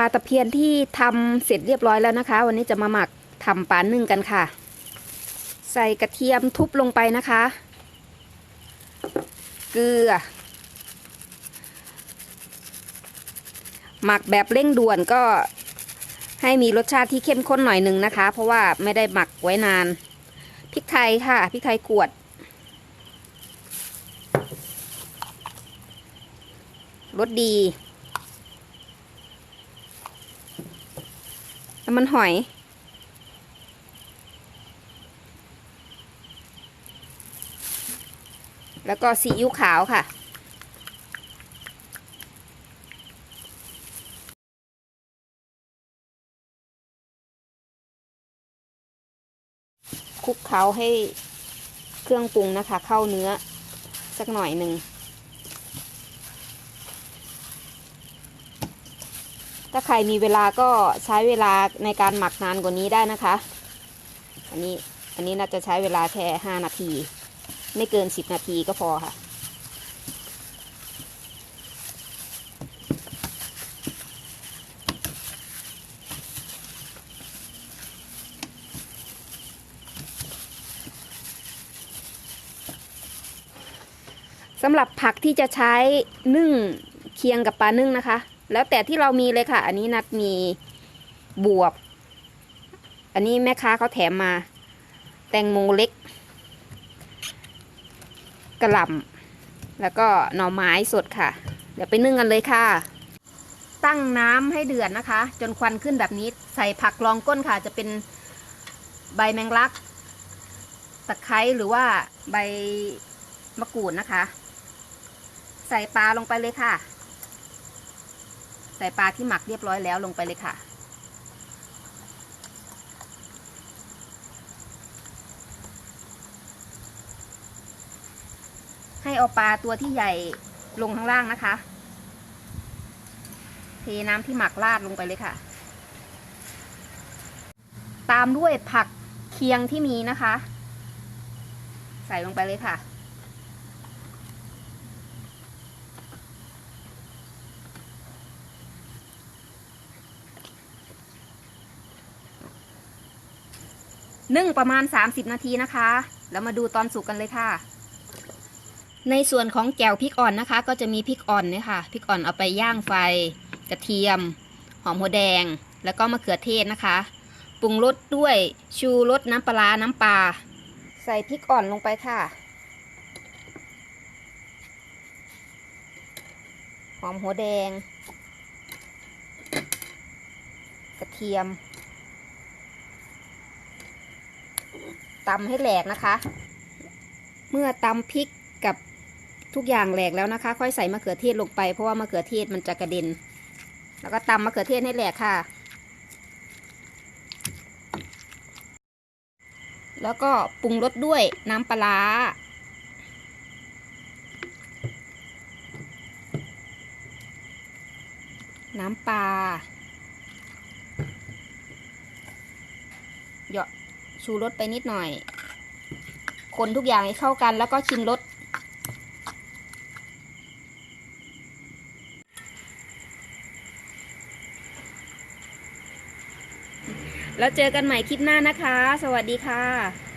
ลาตะเพียนที่ทำเสร็จเรียบร้อยแล้วนะคะ วันนี้จะมาหมักทำปลานึ่งกันค่ะ ใส่กระเทียมทุบลงไปนะคะ เกลือ หมักแบบเร่งด่วนก็ให้มีรสชาติที่เข้มข้นหน่อยหนึ่งนะคะ เพราะว่าไม่ได้หมักไว้นานพริกไทยค่ะพริกไทยกวดรสดี น้ำมันหอย แล้วก็ซีอิ๊วขาวค่ะ คลุกเคล้าให้เครื่องปรุงนะคะ เข้าเนื้อสักหน่อยหนึ่ง ถ้าใครมีเวลาก็ใช้เวลาในการหมักนานกว่านี้ได้นะคะ อันนี้อันนี้น่าจะใช้เวลาแค่ห้านาที ไม่เกินสิบนาทีก็พอค่ะ สำหรับผักที่จะใช้นึ่งเคียงกับปลานึ่งนะคะ แล้วแต่ที่เรามีเลยค่ะ อันนี้นัดมีบวบ อันนี้แม่ค้าเขาแถมมา แตงโมเล็ก กระหล่ำแล้วก็หน่อไม้สดค่ะ เดี๋ยวไปนึ่งกันเลยค่ะ ตั้งน้ำให้เดือดนะคะ จนควันขึ้นแบบนี้ใส่ผักรองก้นค่ะ จะเป็นใบแมงลัก ตะไคร้หรือว่าใบมะกรูดนะคะ ใส่ปลาลงไปเลยค่ะ ใส่ปลาที่หมักเรียบร้อยแล้วลงไปเลยค่ะ ให้เอาปลาตัวที่ใหญ่ลงข้างล่างนะคะ เทน้ำที่หมักราดลงไปเลยค่ะ ตามด้วยผักเคียงที่มีนะคะ ใส่ลงไปเลยค่ะ นึ่งประมาณ 30 นาทีนะคะ แล้วมาดูตอนสุกกันเลยค่ะ ในส่วนของแจ่วพริกอ่อนนะคะ ก็จะมีพริกอ่อนเนี่ยค่ะพริกอ่อนเอาไปย่างไฟ กระเทียม หอมหัวแดง แล้วก็มะเขือเทศนะคะปรุงรสด้วยชูรสน้ำปลาน้ำปลาใส่พริกอ่อนลงไปค่ะ หอมหัวแดง กระเทียม ตำให้แหลกนะคะ เมื่อตำพริกกับทุกอย่างแหลกแล้วนะคะ ค่อยใส่มะเขือเทศลงไปเพราะว่ามะเขือเทศมันจะกระเด็น แล้วก็ตำมะเขือเทศให้แหลกค่ะ แล้วก็ปรุงรสด้วยน้ำปลาน้ำปลาเหยาะ ชูรสไปนิดหน่อย คนทุกอย่างให้เข้ากันแล้วก็ชิมรสแล้วเจอกันใหม่คลิปหน้านะคะ สวัสดีค่ะ